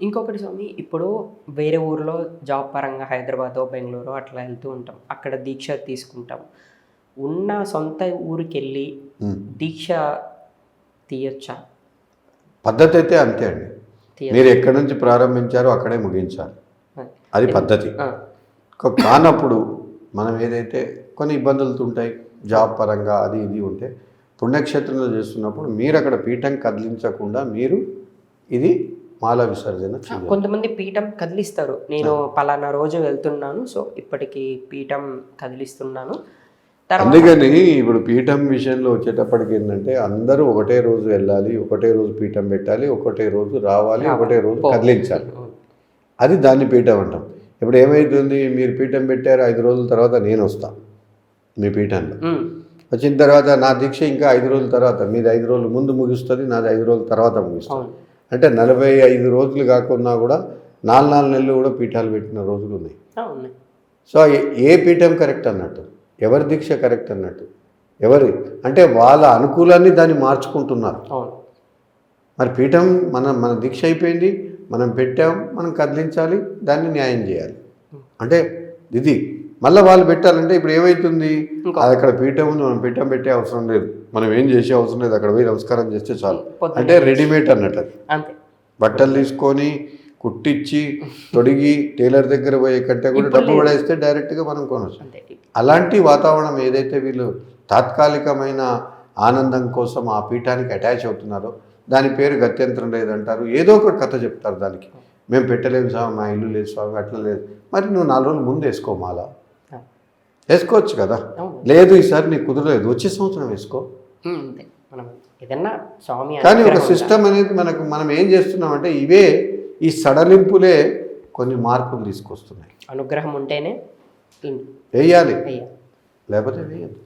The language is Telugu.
ఇంకొకటి స్వామి ఇప్పుడు వేరే ఊర్లో జాబ్ పరంగా హైదరాబాద్ బెంగళూరు అట్లా వెళ్తూ ఉంటాం. అక్కడ దీక్ష తీసుకుంటాం. ఉన్న సొంత ఊరికి వెళ్ళి. దీక్ష తీయొచ్చా? పద్ధతి అయితే అంతే అండి. మీరు ఎక్కడి నుంచి ప్రారంభించారో అక్కడే ముగించాలి. అది పద్ధతి. కానప్పుడు మనం ఏదైతే కొన్ని ఇబ్బందులు ఉంటాయి జాబ్ పరంగా అది ఇది ఉంటే పుణ్యక్షేత్రంలో చేస్తున్నప్పుడు మీరు అక్కడ పీఠం కదిలించకుండా మీరు ఇది మాల విసర్జన కొంతమంది పీఠం కదిలిస్తారు. నేను పలానా రోజు వెళ్తున్నాను సో ఇప్పటికి పీఠం కదిలిస్తున్నాను. అందుకని ఇప్పుడు పీఠం విషయంలో వచ్చేటప్పటికి ఏంటంటే అందరూ ఒకటే రోజు వెళ్ళాలి ఒకటే రోజు పీఠం పెట్టాలి ఒకటే రోజు రావాలి ఒకటే రోజు కదిలించాలి. అది దాన్ని పీఠం అంటాం. ఇప్పుడు ఏమవుతుంది మీరు పీఠం పెట్టారు ఐదు రోజుల తర్వాత నేను వస్తా మీ పీఠంలో. వచ్చిన తర్వాత నా దీక్ష ఇంకా ఐదు రోజుల తర్వాత మీది ఐదు రోజులు ముందు ముగుస్తుంది నాది ఐదు రోజుల తర్వాత ముగిస్తుంది. అంటే నలభై ఐదు రోజులు కాకుండా కూడా నాలుగు నాలుగు నెలలు కూడా పీఠాలు పెట్టిన రోజులు ఉన్నాయి. సో ఏ- పీఠం కరెక్ట్ అన్నట్టు? ఎవరి దీక్ష కరెక్ట్ అన్నట్టు? ఎవరి? అంటే వాళ్ళ అనుకూలాన్ని దాన్ని మార్చుకుంటున్నారు. మరి పీఠం మన మన దీక్ష అయిపోయింది మనం పెట్టాం మనం కదిలించాలి దాన్ని న్యాయం చేయాలి. అంటే ఇది మళ్ళీ వాళ్ళు పెట్టాలంటే ఇప్పుడు ఏమవుతుంది అది అక్కడ పీఠం ఉంది మనం పీఠం పెట్టే అవసరం లేదు. మనం ఏం చేసే అవసరం లేదు అక్కడ పోయి నమస్కారం చేస్తే చాలు. అంటే రెడీమేడ్ అన్నట్టు అది. అంతే. బట్టలు తీసుకొని కుట్టించి తొడిగి టైలర్ దగ్గర పోయే కంటే కూడా డబ్బు. పడేస్తే డైరెక్ట్గా మనం కొనవచ్చు అలాంటి వాతావరణం ఏదైతే వీళ్ళు తాత్కాలికమైన ఆనందం కోసం ఆ పీఠానికి అటాచ్ అవుతున్నారో దాని పేరు గత్యంతరం లేదంటారు. ఏదో ఒక కథ చెప్తారు దానికి. మేము పెట్టలేము స్వామి మా ఇల్లు లేదు స్వామి అట్లా లేదు. మరి నువ్వు నాలుగు రోజులు ముందు వేసుకో మాల. ఆ, వేసుకోవచ్చు కదా. లేదు ఈసారి నీకు కుదరలేదు. వచ్చే సంవత్సరం వేసుకో. ఏదన్నా స్వామి కానీ ఒక? సిస్టమ్ అనేది మనకు మనం ఏం చేస్తున్నామంటే ఇవే ఈ సడలింపులే కొన్ని మార్పులు తీసుకొస్తున్నాయి. అనుగ్రహం ఉంటేనే వేయాలి. లేకపోతే వేయద్దు.